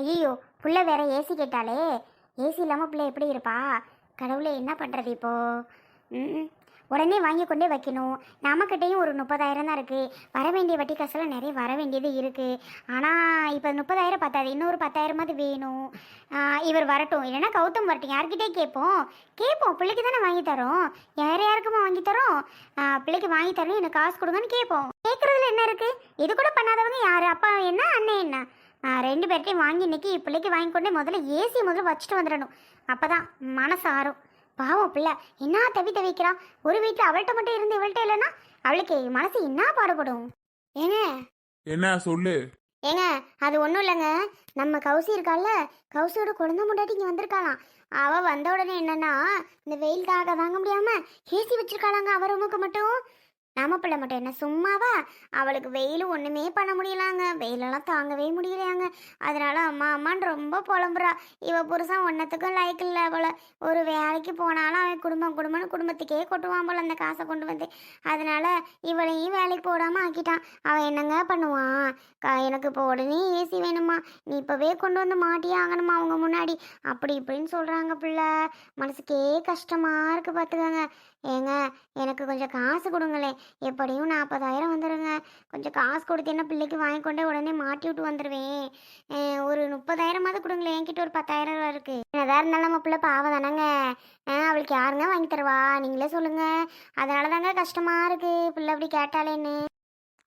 ஐயோ புள்ள வேற ஏசி கேட்டாலே ஏசி இல்லாமல் பிள்ளை எப்படி இருப்பா? கடவுளே என்ன பண்ணுறது இப்போ? ம் உடனே வாங்கி கொண்டே வைக்கணும். நம்மக்கிட்டேயும் ஒரு முப்பதாயிரம் தான் இருக்குது வர வேண்டிய வட்டி காசெல்லாம் நிறைய வர வேண்டியது இருக்குது ஆனால் இப்போ முப்பதாயிரம் பத்தாது. இன்னொரு பத்தாயிரமாவது வேணும். இவர் வரட்டும். இல்லைன்னா கௌதம் வரட்டும். யார்கிட்டே கேட்போம். கேட்போம். பிள்ளைக்கு தானே வாங்கி தரோம். யார் யாருக்குமா வாங்கி தரோம்? பிள்ளைக்கு வாங்கி தரணும். எனக்கு காசு கொடுங்கன்னு கேட்போம். கேட்குறதுல என்ன இருக்குது இது கூட பண்ணாதவங்க யார்? அப்பா என்ன? அண்ணன் என்ன? ரெண்டு பேர்ட்டையும் வாங்கி இன்னைக்கு பிள்ளைக்கு வாங்கி கொண்டே முதல்ல ஏசி முதல்ல வச்சுட்டு வந்துடணும். அப்பதான் மனசு ஆறும். பாவம் பிள்ளை என்ன தவி தவிக்கிறா? ஒரு வீட்டில் அவள்கிட்ட மட்டும் இருந்து இவள்கிட்ட இல்லைன்னா அவளுக்கு மனசு என்ன பாடுபடும்? ஏங்க? என்ன சொல்லு. ஏங்க அது ஒன்றும் இல்லைங்க. நம்ம கௌசி இருக்கால்ல கௌசியோட குழந்தை முன்னாடி இங்கே வந்திருக்காளாம். அவள் வந்த உடனே என்னன்னா இந்த வெயில் தாக தாங்க முடியாம ஏசி வச்சிருக்காளாங்க அவ ரூமுக்கு மட்டும். நம்ம பிள்ளை மட்டும் என்ன சும்மாவா? அவளுக்கு வெயில் ஒன்றுமே பண்ண முடியலாங்க. வெயிலெல்லாம் தாங்கவே முடியலையாங்க. அதனால அம்மா அம்மான்னு ரொம்ப புலம்புறா. இவ புருஷன் ஒன்றத்துக்கும் லைக் இல்லை போல ஒரு வேலைக்கு போனாலும் அவன் குடும்பம் குடும்பம்னு குடும்பத்துக்கே கொட்டுவான் போல அந்த காசை கொண்டு வந்து. அதனால இவளையும் வேலைக்கு போடாமல் ஆக்கிட்டான். அவன் என்னங்க பண்ணுவான்? எனக்கு இப்போ உடனே ஏசி வேணுமா நீ இப்போவே கொண்டு வந்து மாட்டியே ஆகணுமா அவங்க முன்னாடி. அப்படி இப்படின்னு சொல்கிறாங்க பிள்ளை. மனசுக்கே கஷ்டமாக இருக்கு பார்த்துக்கோங்க. ஏங்க எனக்கு கொஞ்சம் காசு கொடுங்களேன் எப்படியும் நாற்பதாயிரம் வந்துடுங்க கொஞ்சம் காசு கொடுத்தீங்கன்னா பிள்ளைக்கு வாங்கி கொண்டே உடனே மாட்டி விட்டு வந்துடுவேன் ஒரு முப்பதாயிரமாவது கொடுங்களேன் என்கிட்ட ஒரு பத்தாயிரம் ரூபா இருக்கு. என்னதான் இருந்தாலும் நம்ம பிள்ளை பாவம் தானங்க. அவளுக்கு யாருங்க வாங்கி தருவா? நீங்களே சொல்லுங்க. அதனால தாங்க கஷ்டமா இருக்கு. பிள்ளை அப்படி கேட்டாலேன்னு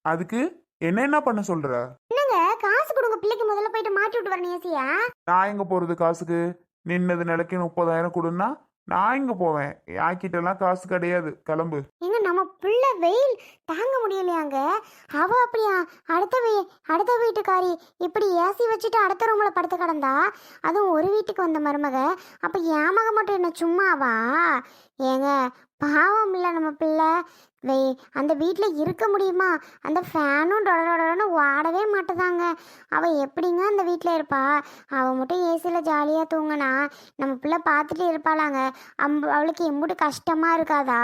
அதுக்கு என்ன என்ன பண்ண சொல்ற? என்னங்க காசு கொடுங்க. பிள்ளைக்கு முதல்ல போயிட்டு மாட்டி விட்டு வரணும் ஏசியா நான் எங்க போறது காசுக்கு? நின்னது நிலைக்கு முப்பதாயிரம் கொடுன்னா நான் இங்க போவேன்? யாக்கிட்டெல்லாம் காசு கிடையாது. கிளம்பு. நம்ம பிள்ளை வெயில் தாங்க முடியலையாங்க? அவ அப்படியா? அடுத்த வீ அடுத்த வீட்டுக்காரி இப்படி ஏசி வச்சுட்டு அடுத்த ரூமில் படுத்து கிடந்தா? அதுவும் ஒரு வீட்டுக்கு வந்த மருமக. அப்போ என் மக மட்டும் என்ன சும்மாவா? ஏங்க பாவம் இல்லை நம்ம பிள்ளை. வெய் அந்த வீட்டில் இருக்க முடியுமா? அந்த ஃபேனும் டொடன்னு வாடவே மாட்டுதாங்க. அவள் எப்படிங்க அந்த வீட்டில் இருப்பா? அவள் மட்டும் ஏசியில் ஜாலியாக தூங்கினா நம்ம பிள்ளை பார்த்துட்டு இருப்பாளாங்க. அம் அவளுக்கு எம்பிட்டு கஷ்டமாக இருக்காதா?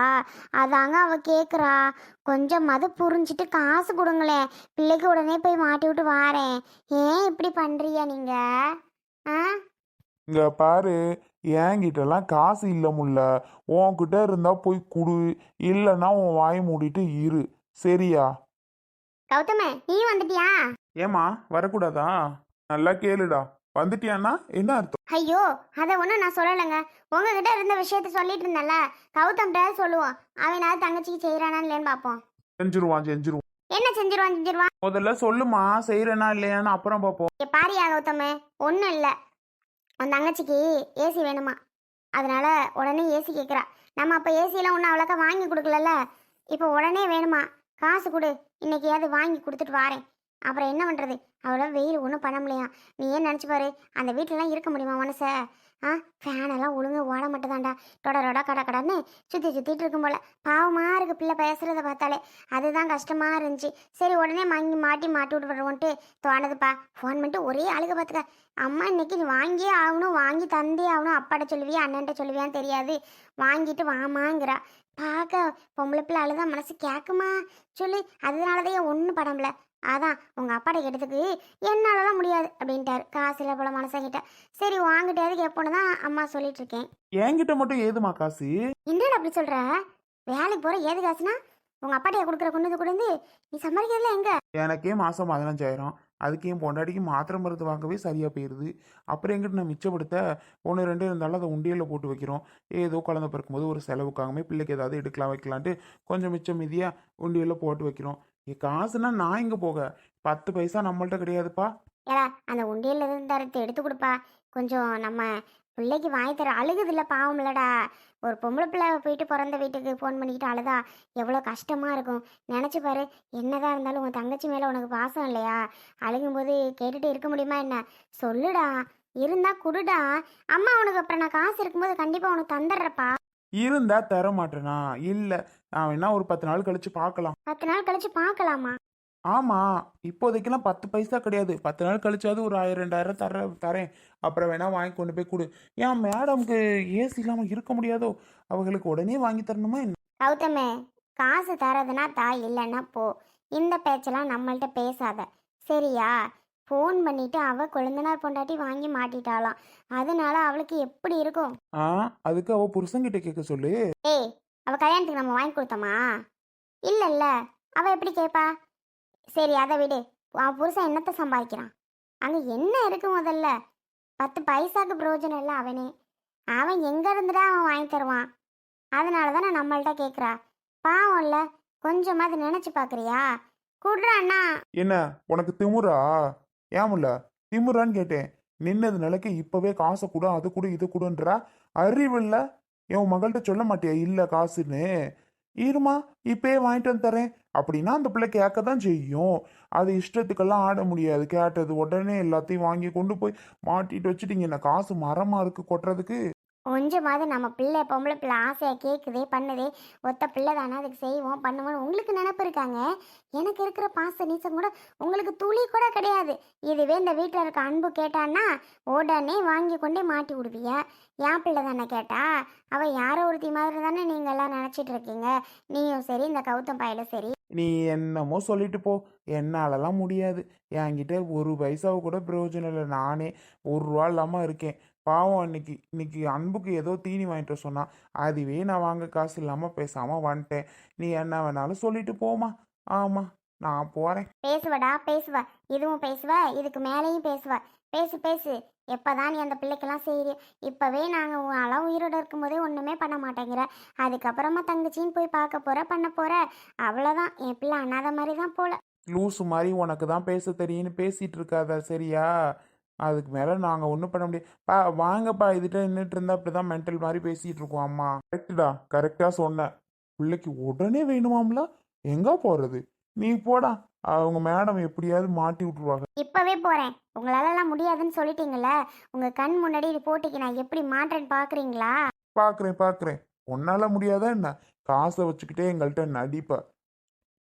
அதாங்க அவ கேட்குறா கொஞ்சம் அது புரிஞ்சிட்டு காசு கொடுங்களேன் பிள்ளைக்கு உடனே போய் மாட்டி விட்டு வாரேன். ஏன் இப்படி பண்ணுறியா நீங்க? ஆ? இங்க பாரு என்கிட்டலாம் காசு இல்ல முல்ல. உன்கிட்ட இருந்தா போய் குடு. இல்லைன்னா உன் வாயை மூடிட்டு இரு. சரியா? கௌதம நீ வந்துட்டியா? ஏமா வரக்கூடாதா? நல்லா கேளுடா. வந்துட்டியான்னா என்ன அர்த்தம்? ஐயோ அதை ஒன்றும் நான் சொல்லலைங்க. உங்ககிட்ட இருந்த விஷயத்த சொல்லிட்டு இருந்தேன்ல கௌதம்கிட்ட சொல்லுவோம். அவனாவது தங்கச்சிக்கு செய்கிறானா இல்லைன்னு பார்ப்போம். செஞ்சிருவான் செஞ்சிருவான். என்ன செஞ்சிருவான் செஞ்சிருவான்? முதல்ல சொல்லுமா செய்யறேனா இல்லையான்னு அப்புறம் பார்ப்போம். இங்க பாரியா கௌதம ஒன்றும் இல்லை. உன் தங்கச்சிக்கு ஏசி வேணுமா? அதனால உடனே ஏசி கேட்குறா. நம்ம அப்போ ஏசியெல்லாம் ஒன்றும் அவ்வளோக்கா வாங்கி கொடுக்கலல்ல? இப்போ உடனே வேணுமா? காசு கொடு. இன்னைக்கையாவது வாங்கி கொடுத்துட்டு வாரேன். அப்புறம் என்ன பண்ணுறது அவ்வளோ வெயில் ஒன்றும் பண்ண முடியா நீ ஏன் நினச்சி பாரு? அந்த வீட்டிலலாம் இருக்க முடியுமா மனச ஆ ஃபேனெல்லாம் ஒழுங்கு ஓட மட்டும்தான்டா தொடரோட கட கடன்னு சுற்றி சுற்றிட்டு இருக்கும் போல. பாவமாக இருக்கு பிள்ளை பேசுகிறத பார்த்தாலே. அதுதான் கஷ்டமாக இருந்துச்சு. சரி உடனே வாங்கி மாட்டி மாட்டி விட்டு வருவோன்ட்டு தோணுதுப்பா. ஃபோன் பண்ணிட்டு ஒரே அழுக பார்த்துக்க. அம்மா இன்னைக்கு நீ வாங்கியே ஆகணும் வாங்கி தந்தே ஆகணும். அப்பாட்ட சொல்லுவியா அண்ணன்ட்ட சொல்லுவியான்னு தெரியாது. வாங்கிட்டு வாமாங்கிறா. பார்க்க பொம்பளை பிள்ளை அழுதா மனசு கேட்குமா சொல்லி. அதனாலதான் ஒன்றும் படம்ல அதான் உங்க அப்பாட்ட கேட்டதுக்கு என்னாலலாம் முடியாது அப்படின்ட்டாரு. காசு இல்லை போல மனசங்கிட்ட சரி வாங்கிட்டாது கேட்போன்னு தான் அம்மா சொல்லிட்டு இருக்கேன் என்கிட்ட மட்டும் ஏதுமா காசு? என்னடா அப்படி சொல்ற? வேலைக்கு போற ஏது காசுனா உங்க அப்பாட்டைய கொடுக்குற கொண்டு கொண்டு நீ சம்பாதிக்கிறதுல எங்க? எனக்கே மாதம் பதினஞ்சாயிரம். அதுக்கு என் பொண்டாட்டிக்கு மாத்திரை மருந்து வாங்கவே சரியாக போயிடுது அப்புறம் எங்கிட்ட நான் மிச்சப்படுத்த ஒன்று ரெண்டு இருந்தாலும் அதை உண்டியலில் போட்டு வைக்கிறோம். ஏதோ குழந்தை பிறக்கும்போது ஒரு செலவுக்காகவே பிள்ளைக்கு ஏதாவது எடுக்கலாம் வைக்கலான்ட்டு கொஞ்சம் மிச்சம் மீதியாக உண்டியலில் போட்டு வைக்கிறோம். என் காசுனா நான் எங்கே போக? பத்து பைசா நம்மள்ட்ட கிடையாதுப்பா. ஏடா அந்த உண்டியல்ல இருந்து தரத்தை எடுத்து கொடுப்பா. கொஞ்சம் நம்ம பிள்ளைக்கு வாங்கி தர அழுகுது இல்லை பாவம் இல்லடா ஒரு பொம்பளை பிள்ளை போயிட்டு பிறந்த வீட்டுக்கு ஃபோன் பண்ணிக்கிட்டு அழுதா எவ்வளோ கஷ்டமாக இருக்கும். நினச்சி பாரு என்னதான் இருந்தாலும் உன் தங்கச்சி மேலே உனக்கு பாசம் இல்லையா? அழுகும்போது கேட்டுட்டு இருக்க முடியுமா என்ன? சொல்லுடா. இருந்தா குடுடா. அம்மா உனக்கு அப்புறம் நான் காசு இருக்கும்போது கண்டிப்பாக உனக்கு தந்துடுறப்பா இருந்தா தர மாட்டேனா இல்லை. நான் வேணா ஒரு பத்து நாள் கழிச்சு பார்க்கலாம். பத்து நாள் கழிச்சு பார்க்கலாமா? ஆமாம் இப்போதைக்கெல்லாம் பத்து பைசா கிடையாது. பத்து நாள் கழிச்சாவது ஒரு ஆயிரம் ரெண்டாயிரம் தர தரேன். அப்புறம் வேணா வாங்கி கொண்டு போய் கொடு. ஏன் மேடம்க்கு ஏசி இல்லாமல் இருக்க முடியாதோ? அவங்களுக்கு உடனே வாங்கி தரணுமா என்ன? கௌதமே காசு தரதுன்னா தா இல்லைன்னா போ. இந்த பேச்செல்லாம் நம்மள்ட்ட பேசாத. சரியா? ஃபோன் பண்ணிட்டு அவ கொழுந்தனார் பொண்டாட்டி வாங்கி மாட்டிட்டாளாம். அதனால அவளுக்கு எப்படி இருக்கும்? ஆ அதுக்கு அவ புருஷன்கிட்ட கேட்க சொல்லு. ஏய் அவள் கல்யாணத்துக்கு நம்ம வாங்கி கொடுத்தோமா? இல்லை இல்லை அவள் எப்படி கேட்பா சரி அதை விடு. அவன் புருஷன் என்னத்தை சம்பாதிக்கிறான்? அங்கே என்ன இருக்கு முதல்ல? பத்து பைசாக்கு பிரயோஜனம் இல்லை அவனே. அவன் எங்கே இருந்துடா அவன் வாங்கி தருவான்? அதனால தானே நம்மள்ட்ட கேட்குறா பாவம் இல்ல. கொஞ்சமாவது நினச்சி பார்க்குறியா குடுறான்னா என்ன? உனக்கு திமுறா? ஏமுல்ல திமுறான்னு கேட்டேன். நின்னது நிலைக்கு இப்போவே காசை கொடு அது கொடு இது கொடுன்றா? அறிவில்ல என் மகள்கிட்ட சொல்ல மாட்டியா? இல்லை காசுன்னு. இருமா இப்பயே வாங்கிட்டு வந்து தரேன். அப்படின்னா அந்த பிள்ளை கேட்க தான் செய்யும். அது இஷ்டத்துக்கெல்லாம் ஆட முடியாது. கேட்டது உடனே எல்லாத்தையும் வாங்கி கொண்டு போய் மாட்டிட்டு வச்சுட்டீங்க. என்ன காசு மரமாக இருக்குது கொட்டுறதுக்கு? கொஞ்சமாவது நம்ம பிள்ளை பொம்பளை பிள்ளை ஆசையாக கேட்குதே பண்ணுதே ஒத்த பிள்ளை தானே அதுக்கு செய்வோம் பண்ணுவோம்னு உங்களுக்கு நினப்பு இருக்காங்க? எனக்கு இருக்கிற பாச நீச்சம் கூட உங்களுக்கு துளி கூட கிடையாது. இதுவே இந்த வீட்டில் இருக்க அன்பு கேட்டான்னா உடனே வாங்கி கொண்டே மாட்டி விடுவிய? என் பிள்ளை தானே கேட்டா? அவள் யாரோ ஒருத்தி மாதிரி தானே நீங்கள் எல்லாம் நினச்சிட்டு இருக்கீங்க. நீயும் சரி இந்த கௌதம் பாயில சரி. நீ என்னமோ சொல்லிட்டு போ. என்னாலலாம் முடியாது. என்கிட்ட ஒரு பைசாவை கூட பிரயோஜனம் இல்லை. நானே ஒரு ரூபா இல்லாமல் இருக்கேன். பாவம் அன்னைக்கு இன்னைக்கு அன்புக்கு ஏதோ தீனி வாங்கிட்டு வர சொன்னா அதுவே நான் வாங்க காசு இல்லாமல் பேசாமல் வந்துட்டேன். நீ என்ன வேணாலும் சொல்லிட்டு போமா ஆமாம் நான் போகிறேன் பேசுவடா பேசுவ. இதுவும் பேசுவ இதுக்கு மேலேயும் பேசுவ. பேசு பேசு. எப்போதான் நீ அந்த பிள்ளைக்கெல்லாம் செய்கிற இப்போவே நாங்கள் உங்களாம் உயிரோடு இருக்கும்போதே ஒன்றுமே பண்ண மாட்டேங்கிற. அதுக்கப்புறமா தங்கச்சின்னு போய் பார்க்க போகிற பண்ண போகிற அவ்வளோதான் என் பிள்ளை அண்ணாத மாதிரி தான் போல. லூசு மாதிரி உனக்கு தான் பேச தெரியும்னு பேசிகிட்டு இருக்காத சரியா? அதுக்கு மேலே நாங்கள் ஒன்றும் பண்ண முடியாது. பா வாங்கப்பா இதுகிட்ட நின்றுட்டு இருந்தா அப்படி தான் மென்டல் மாதிரி பேசிகிட்டு இருக்கோம் அம்மா. கரெக்டுடா கரெக்டாக சொன்னேன். பிள்ளைக்கு உடனே வேணுமாம்ல? எங்கே போகிறது நீ போடா. அவங்க மேடம் எப்படியாவது மாட்டி விட்ருவாங்க இப்போவே போகிறேன் உங்களாலலாம் முடியாதுன்னு சொல்லிட்டீங்களே உங்கள் கண் முன்னாடி இது போட்டிக்கு நான் எப்படி மாட்டேன்னு பார்க்குறீங்களா பார்க்குறேன் பார்க்குறேன் உன்னால் முடியாதா என்ன? காசை வச்சுக்கிட்டே எங்கள்கிட்ட நடிப்ப.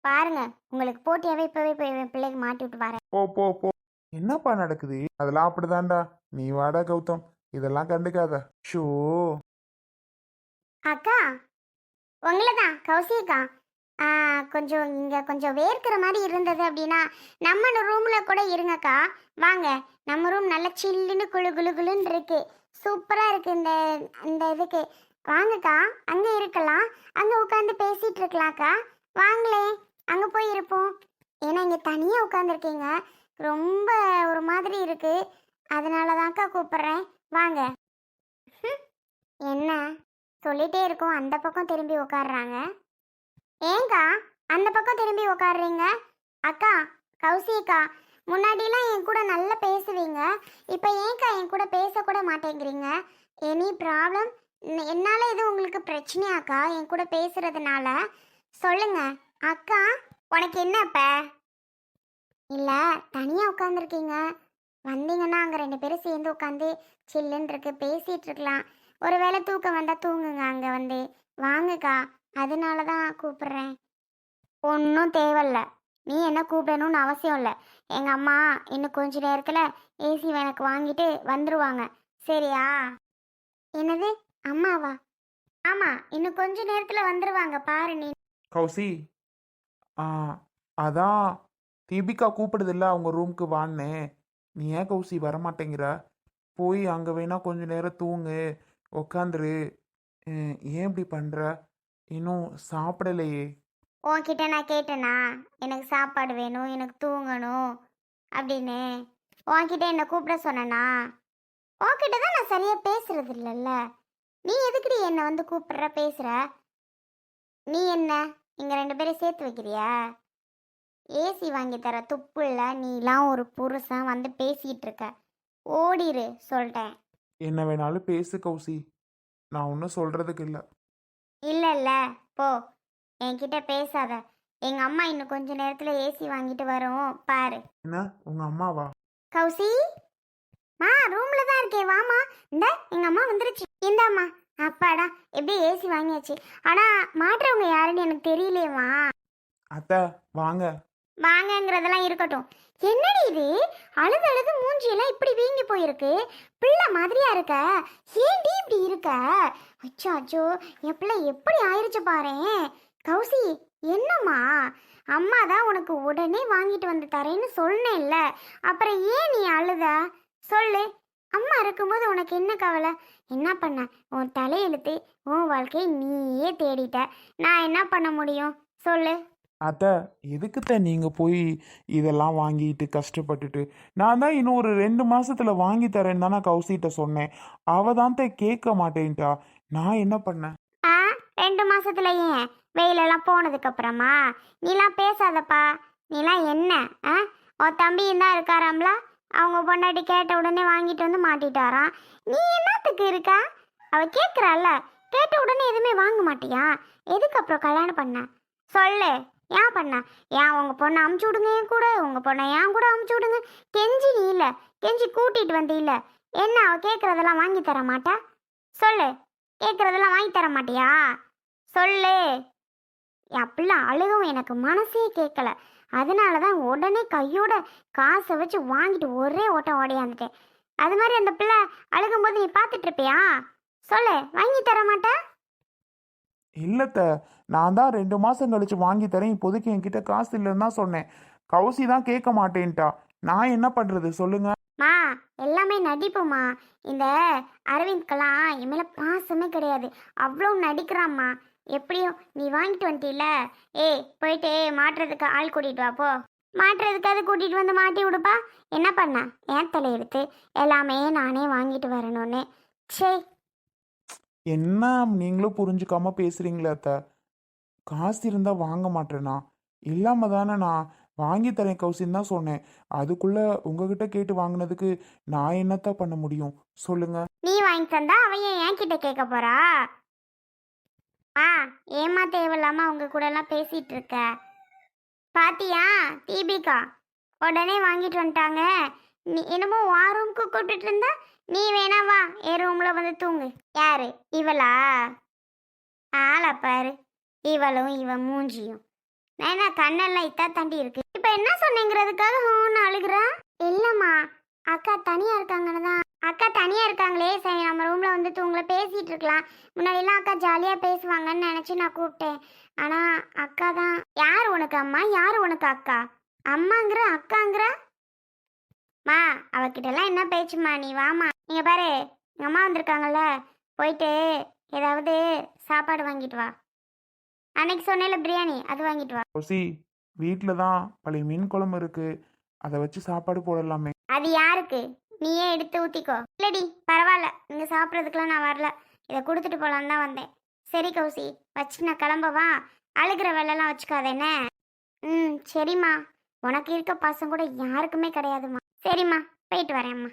பாருங்க உங்களுக்கு போட்டியாவே இப்போவே போய் என் பிள்ளைக்கு மாட்டி விட்டு வரேன். போ போ போ. என்னப்பா நடக்குது? அதெல்லாம் அப்படிதான்டா. நீ வாடா கௌதம். இதெல்லாம் கண்டுக்காத. ஷோ. அக்கா உங்களை தான் கௌசிக்கா? ஆ, கொஞ்சம் இங்கே கொஞ்சம் வேர்க்கிற மாதிரி இருந்தது அப்படின்னா நம்ம ரூமில் கூட இருங்கக்கா. வாங்க நம்ம ரூம் நல்லா சில்லுன்னு குளு குளு குளுன்னு இருக்கு. சூப்பராக இருக்கு இந்த இந்த இதுக்கு. வாங்கக்கா அங்கே இருக்கலாம். அங்கே உட்காந்து பேசிகிட்டு இருக்கலாம்க்கா. வாங்களே அங்கே போய் இருப்போம். ஏன்னா இங்கே தனியாக உட்காந்துருக்கீங்க ரொம்ப ஒரு மாதிரி இருக்கு. அதனால தான்க்கா கூப்பிட்றேன். வாங்க. என்ன? சொல்லிட்டே இருக்கோம். அந்த பக்கம் திரும்பி உட்காடுறாங்க ஏங்கா அந்த பக்கம் திரும்பி உட்காடுறீங்க அக்கா கௌசிக்கா முன்னாடிலாம் என் கூட நல்லா பேசுவீங்க. இப்போ ஏன்க்கா என் கூட பேசக்கூட மாட்டேங்கிறீங்க? Any problem? என்னால் இது உங்களுக்கு பிரச்சனையாக்கா என் கூட பேசுறதுனால? சொல்லுங்க. அக்கா உனக்கு என்ன இப்ப? இல்லை தனியாக உட்காந்துருக்கீங்க வந்தீங்கன்னா அங்கே ரெண்டு பேரும் சேர்ந்து உட்காந்து சில்லுன்னு இருக்கு பேசிகிட்டு இருக்கலாம் ஒருவேளை தூக்கம் வந்தால் தூங்குங்க அங்கே வந்து. வாங்கக்கா அதனால தான் கூப்பிடுறேன். ஒன்றும் தேவையில்ல. நீ என்ன கூப்பிடணும்னு அவசியம் இல்லை. எங்கள் அம்மா இன்னும் கொஞ்ச நேரத்தில் ஏசி எனக்கு வாங்கிட்டு வந்துருவாங்க. சரியா? என்னது? அம்மாவா? ஆமாம் இன்னும் கொஞ்ச நேரத்தில் வந்துருவாங்க பாரு நீ. கௌசி அதான் தீபிகா கூப்பிடுதில்ல அவங்க ரூமுக்கு வான்னு. நீ ஏன் கௌசி வரமாட்டேங்கிற? போய் அங்கே வேணா கொஞ்ச நேரம் தூங்கு உக்காந்துரு. ஏன் இப்படி பண்ணுற இன்னும் சாப்பிடலையே. உன்கிட்ட நான் கேட்டேனா? எனக்கு சாப்பாடு வேணும் எனக்கு தூங்கணும் அப்படின்னு. உன்கிட்ட என்னை கூப்பிட சொன்னனா? உன்கிட்ட தான் நான் சரியாக பேசுறது இல்லைல்ல நீ எதுக்குடி என்னை வந்து கூப்பிடுற பேசுகிற நீ என்ன? இங்கே ரெண்டு பேரும் சேர்த்து வைக்கிறியா? ஏசி வாங்கி தர துப்பு இல்லை நீலாம் ஒரு புருஷன் வந்து பேசிட்டு இருக்க ஓடிரு சொல்லிட்டேன் என்ன வேணாலும் பேசு கௌசி. நான் ஒன்றும் சொல்கிறதுக்கு இல்லை. இல்லை இல்லை போ. என்கிட்ட பேசாத. எங்கள் அம்மா இன்னும் கொஞ்ச நேரத்தில் ஏசி வாங்கிட்டு வரும் பாரு. என்ன? உங்கள் அம்மாவா? கௌசி? மா ரூம்ல தான் இருக்கேன் வாமா இந்த எங்க அம்மா வந்துருச்சு. இந்தாம்மா. அப்பாடா எப்படி ஏசி வாங்கியாச்சு. ஆனா மாட்டுறவங்க யாருன்னு எனக்கு தெரியலையேம்மா. அத்தை வாங்க. வாங்கங்கிறதெல்லாம் இருக்கட்டும். என்னடி இது? அழுது அழுது மூஞ்சியெல்லாம் இப்படி வீங்கி போயிருக்கு. பிள்ளை மாதிரியா இருக்க? ஏன்டி இப்படி இருக்க? அச்சோ அச்சோ என் பிள்ளை எப்படி ஆயிடுச்சு பாரேன் கௌசி என்னம்மா? அம்மா தான் உனக்கு உடனே வாங்கிட்டு வந்து தரேன்னு சொன்னேன்ல. அப்புறம் ஏன் நீ அழுத? சொல்லு. அம்மா இருக்கும்போது உனக்கு என்ன கவலை? என்ன பண்ண? உன் தலையெழுத்து உன் வாழ்க்கையை நீயே தேடிட்ட. நான் என்ன பண்ண முடியும்? சொல்லு. அத்தை எதுக்குத்த நீங்கள் போய் இதெல்லாம் வாங்கிட்டு கஷ்டப்பட்டுட்டு? நான் தான் இன்னும் ஒரு ரெண்டு மாதத்தில் வாங்கி தரேன்னு தானே கௌசிகிட்ட சொன்னேன். அவ தான் த கேட்க மாட்டேன்ட்டா. நான் என்ன பண்ணேன்? ஆ ரெண்டு மாசத்துல ஏன்? வெயிலெல்லாம் போனதுக்கு அப்புறமா நீலாம் பேசாதப்பா. நீலாம் என்ன? ஆ? உன் தம்பியும் தான் இருக்காராம்ல? அவங்க பொண்டாட்டி கேட்ட உடனே வாங்கிட்டு வந்து மாட்டிட்டாராம். நீ என்னத்துக்கு இருக்கா? அவ கேட்குறாள்ல கேட்ட உடனே எதுவுமே வாங்க மாட்டியா? எதுக்கு அப்புறம் கல்யாணம் பண்ண? சொல்லு. ஏன் பண்ண? ஏன் உங்கள் பொண்ணை அமுச்சு விடுங்க என் கூட? உங்கள் பொண்ணை ஏன் கூட அமுச்சு விடுங்க? கெஞ்சி நீ இல்லை. கெஞ்சி கூட்டிகிட்டு வந்து இல்லை. என்ன அவள் கேட்குறதெல்லாம் வாங்கி தர மாட்டா? சொல்லு. கேட்குறதெல்லாம் வாங்கி தர மாட்டியா? சொல்லு. அப்படிலாம் அழுகவும் எனக்கு மனசே கேட்கல அதனால தான் உடனே கையோட காசை வச்சு வாங்கிட்டு ஒரே ஓட்டம் ஓடையாந்துட்டேன் அது மாதிரி அந்த பிள்ளை அழுகும்போது நீ பார்த்துட்டு இருப்பியா? சொல்லு. வாங்கி தர மாட்டேன் இல்லைத்த நான் தான் ரெண்டு மாதம் கழிச்சு வாங்கி தரேன். இப்போதைக்கு என்கிட்ட காசு இல்லைன்னு தான் சொன்னேன். கௌசி தான் கேட்க மாட்டேன்ட்டா. நான் என்ன பண்ணுறது சொல்லுங்க. மா எல்லாமே நடிப்புமா. இந்த அரவிந்த்கெல்லாம் என் மேலே பாசமே கிடையாது. அவ்வளோ நடிக்கிறாம்மா. எப்படியும் நீ வாங்கிட்டு வந்துட்டில ஏய் போயிட்டு மாட்டுறதுக்கு ஆள் கூட்டிகிட்டு வா போ. மாட்டுறதுக்கு அது வந்து மாட்டி விடுப்பா? என்ன பண்ண? ஏன் தலையெடுத்து எல்லாமே நானே வாங்கிட்டு வரணும்னு. சே என்ன நீங்களும் புரிஞ்சுக்காம பேசுறீங்களே அத்த? காசு இருந்தால் வாங்க மாட்டேனா இல்லாம தானே நான் வாங்கி தரேன் கௌசின்னு தான் சொன்னேன். அதுக்குள்ள உங்ககிட்ட கேட்டு வாங்கினதுக்கு நான் என்னத்த பண்ண முடியும்? சொல்லுங்க. நீ வாங்கி தந்தா அவன் ஏன் கிட்ட கேட்க போறா? ஆ ஏமா தேவையில்லாம அவங்க கூட எல்லாம் பேசிட்டு இருக்க? பாத்தியா தீபிகா? உடனே வாங்கிட்டு வந்துட்டாங்க. நீ என்னமோ வா ரூமுக்கு கூப்பிட்டுட்டு இருந்தா நீ வேணா வா என் ரூம்ல வந்து தூங்கு. யாரு? இவளா? ஆளா பாரு. இவளும் இவன் மூஞ்சியும். வேணா கண்ணெல்லாம் இத்தா தாண்டி இருக்கு. இப்ப என்ன சொன்னேங்கிறதுக்காக ஹோன்னு அழுகுறா? இல்லம்மா அக்கா தனியா இருக்காங்கன்னு தான். அக்கா தனியா இருக்காங்களே சரி நம்ம ரூம்ல வந்து தூங்கல பேசிட்டு இருக்கலாம். முன்னாடிலாம் அக்கா ஜாலியா பேசுவாங்கன்னு நினைச்சு நான் கூப்பிட்டேன். ஆனா அக்கா தான். யார் உனக்கு அம்மா? யார் உனக்கு அக்கா? அம்மாங்கிற அக்காங்கிற? மா அவகிட்ட எல்லாம் என்ன பேச்சுமா நீ வாமா நீங்க பாரு எங்க அம்மா வந்திருக்காங்கல்ல போயிட்டு ஏதாவது சாப்பாடு வாங்கிட்டு வா. அன்னைக்கு சொன்னேல பிரியாணி அது வாங்கிட்டு வா. கௌசி வீட்டில் தான் பழைய மீன் குழம்பு இருக்கு. அதை வச்சு சாப்பாடு போடலாமே. அது யாருக்கு? நீயே எடுத்து ஊத்திக்கோ. இல்லடி பரவாயில்ல நீங்க சாப்பிட்றதுக்குலாம் நான் வரல. இதை கொடுத்துட்டு போலான்னு தான் வந்தேன். சரி கௌசி வச்சு நான் கிளம்பவா அழுகிற வேலைலாம் வச்சுக்காத என்ன? ம் சரிம்மா. உனக்கு இருக்க பாசம் கூட யாருக்குமே கிடையாதும்மா. சரிம்மா போயிட்டு வரேன்ம்மா.